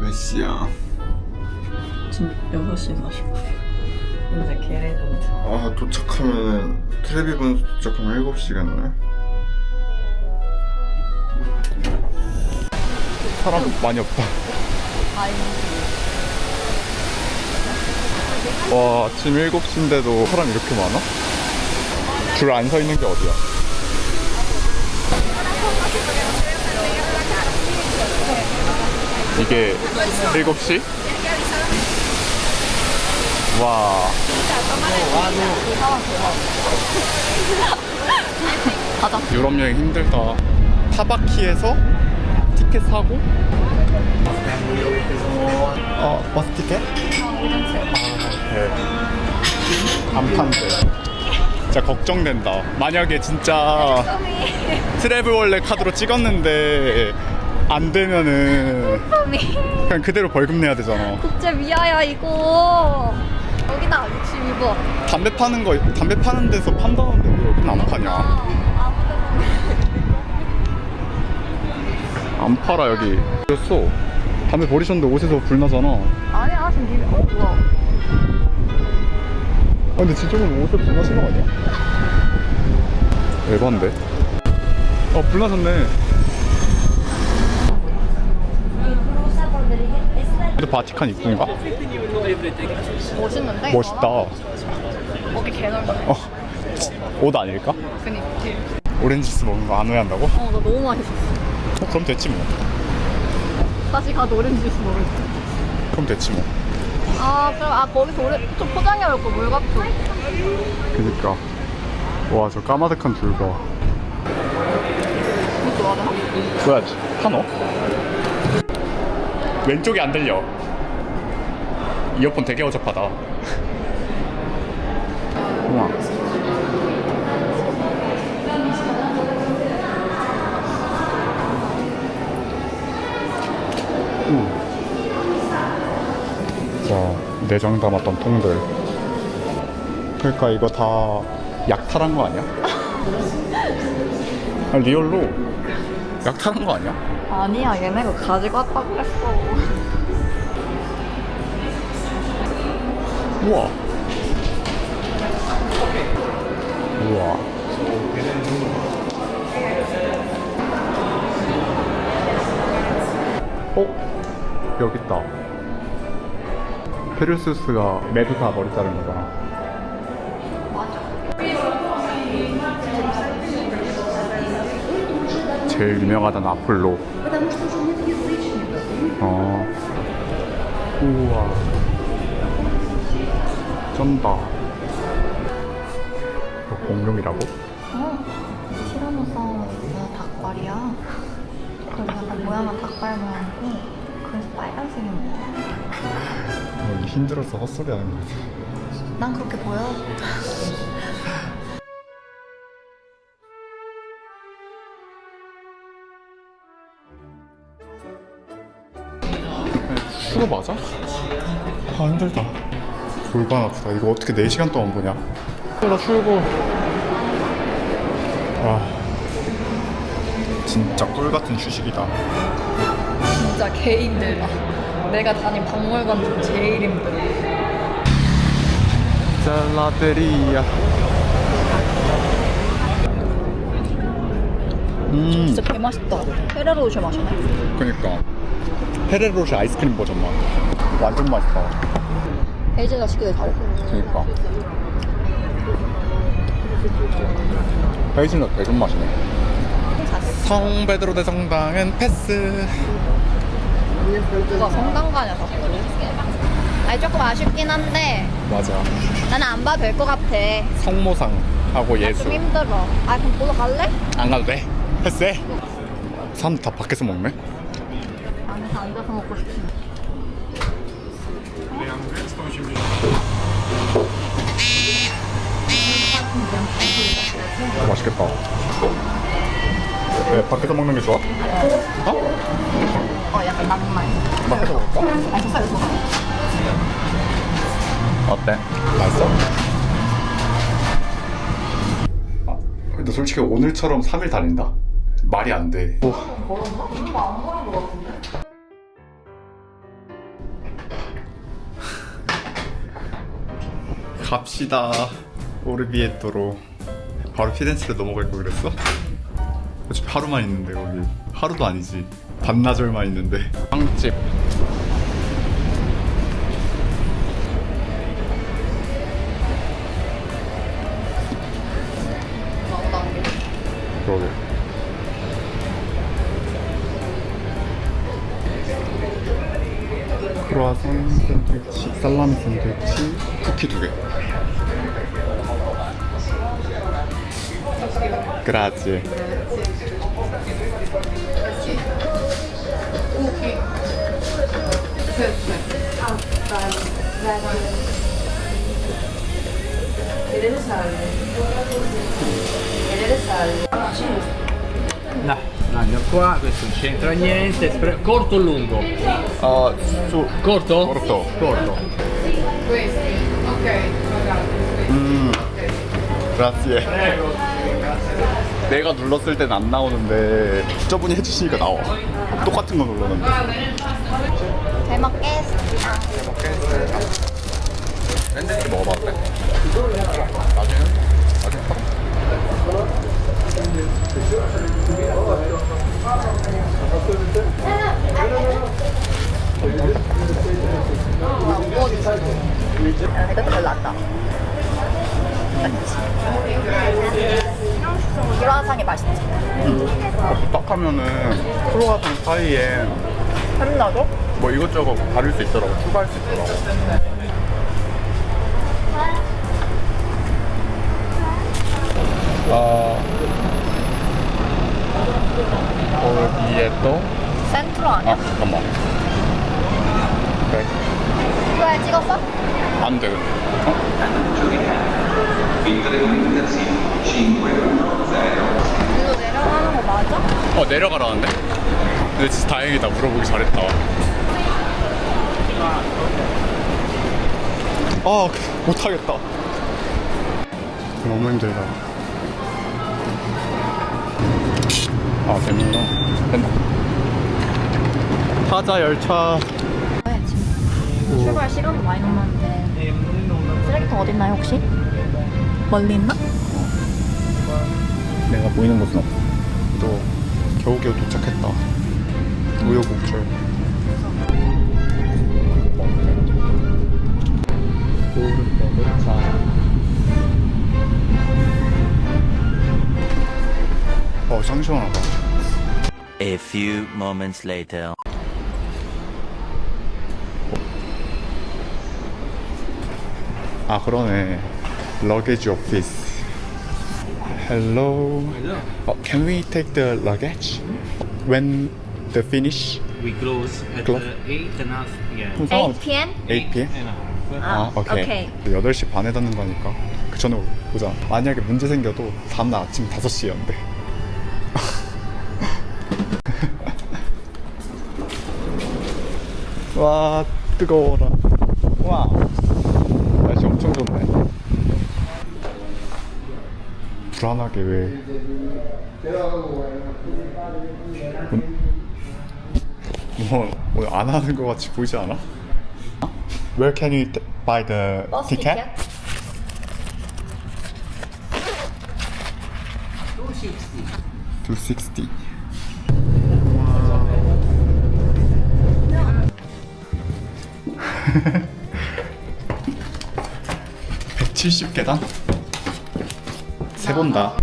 몇 시야? 지금 6시 40분. 근데 게레전드. 아 도착하면은 트레비분 도착하면 7시겠네 사람 많이 없다 와 아침 7시인데도 사람 이렇게 많아? 줄 안 서 있는 게 어디야? 이게 7시? 와 가자. 유럽 여행 힘들다. 타바키에서 티켓 사고. 어 버스 티켓? 아, 네. 안 판대. 진짜 걱정된다. 만약에 진짜 트래블월렛 카드로 찍었는데 안 되면은 그냥 그대로 벌금 내야 되잖아. 국제 미아야 이거 여기다 62번 담배 파는 거 담배 파는 데서 판다는데 왜 여기는 안 파냐? 안 팔아 여기. 그랬어. 담배 버리셨는데 옷에서 불 나잖아. 아 아니야 지금 니네 어 뭐야 근데 진짜로는 옷에 불 나신 거 아니야? 에반데? 어, 불 나셨네. 근데 바티칸 입구인가? 멋있는데? 멋있다. 거기 개넓네 어, 옷 아닐까? 그니까 오렌지 주스 먹는 거 안 후회한다고? 어, 어나 너무 맛있었어 그럼 됐지 뭐. 다시 가도 오렌지 주스 먹을 그럼 됐지 뭐. 아 그럼 아 거기서 오렌 좀 포장해 올 거 물갑도 그니까. 와, 저 까마득한 줄 봐. 이거 좋아하잖아 뭐야지? 파노? 왼쪽이 안 들려. 이어폰 되게 어접하다. 우와. 음. 자, 내장 담았던 통들. 그러니까 이거 다 약탈한 거 아니야? 아, 리얼로 약탈한 거 아니야? 아니야 얘네가 가지고 왔다 그랬어 우와. 우와. 어? 여기 있다. 페르수스가 메두사 머리 자른 거잖아. 제일 유명하던 아폴로. 어. 우와. 쩐다. 공룡이라고? 어 티라노사우루스가 닭발이야 그래서 약간 모양은 닭발 모양이고 그래서 빨간색인 거야 어, 힘들어서 헛소리 하는 거지. 난 그렇게 보여 그거 맞아? 아 힘들다. 골반 아프다. 이거 어떻게 4시간 동안 보냐? 나 출고. 와. 진짜 꿀 같은 휴식이다. 진짜 개 힘들다 내가 다닌 박물관 중 제일 힘들어 젤라데리아. 음, 진짜 개 맛있다 페레로 쉐 마시네 그니까. 페레로시 아이스크림 버전만. 완전 맛있다. 헤이즐넛 시키길 잘했어 그니까. 헤이즐넛 대전 맛이네. 성 베드로 대성당은 패스. 누가 성당 가냐 자꾸 아니 조금 아쉽긴 한데 맞아. 나는 안 봐도 될 것 같아 성모상하고 예수. 좀 힘들어 아 그럼 보러 갈래? 안 가도 돼. 패스해. 사람들 다 밖에서 먹네. 안에서 앉아서 먹고 싶지 맛있겠다. 왜 밖에서 먹는 게 좋아? 어? 어 약간 낭만 밖에서 먹을까? 아 젖살 젖살 어때? 맛있어? 아, 근데 솔직히 오늘처럼 3일 다닌다? 말이 안 돼. 오. 갑시다. 오르비에토로. 바로 피렌체로 넘어갈 거 그랬어? 어차피 하루만 있는데 거기. 하루도 아니지. 반나절만 있는데. 빵집. 크로아상 샌드위치, 살라미 샌드위치, 쿠키 두 개. 그라지. No, no, qua, questo non c'entra niente. Corto o lungo? 아, 소, Corto? Corto. Corto. 음, 그라지에. 내가 눌렀을 땐 안 나오는데 저분이 해주시니까 나와. 똑같은 거 눌렀는데. 잘 먹겠습니다. 샌드위치 먹어봐도 기라상이 맛있지. 딱 하면은 크로아상 사이에 햄나도? 뭐 이것저것 바를 수 있더라고 추가할 수 있더라고 아 어디에 또? 센트로 아 아니야? 잠깐만 그래 이거에 찍었어? 안돼 근데 어? 이거 내려가는 거 맞아? 어 내려가라는데? 근데 진짜 다행이다. 물어보기 잘했다. 아 못하겠다. 너무 힘들다. 아 되는구나 된다 타자 열차. 네, 지금 출발 시간도 많이 남았는데 쓰레기통 어딨나요 혹시? 멀리 있나? 내가 보이는 곳은 없어. 또 겨우겨우 도착했다 우여곡절 어, 짱 시원하다. A few moments later. 아, 그러네. Luggage office. Hello. Oh, can we take the luggage? When the finish? We close at Close? uh, 8 and half 상관- 8 p.m. 8 p.m. and a half. 아, 오케이. 오케이. 8시 반에 닫는 거니까 그 전에 보자. 만약에 문제 생겨도 다음날 아침 5시였는데. 와, 뜨거워라. 와. 날씨 엄청 좋네. 불안하게 왜. 뭐, 오늘 안 하는 것 같이 보이지 않아? Where can you buy the 버스 ticket? 티켓? 260. (170 계단) 세 본다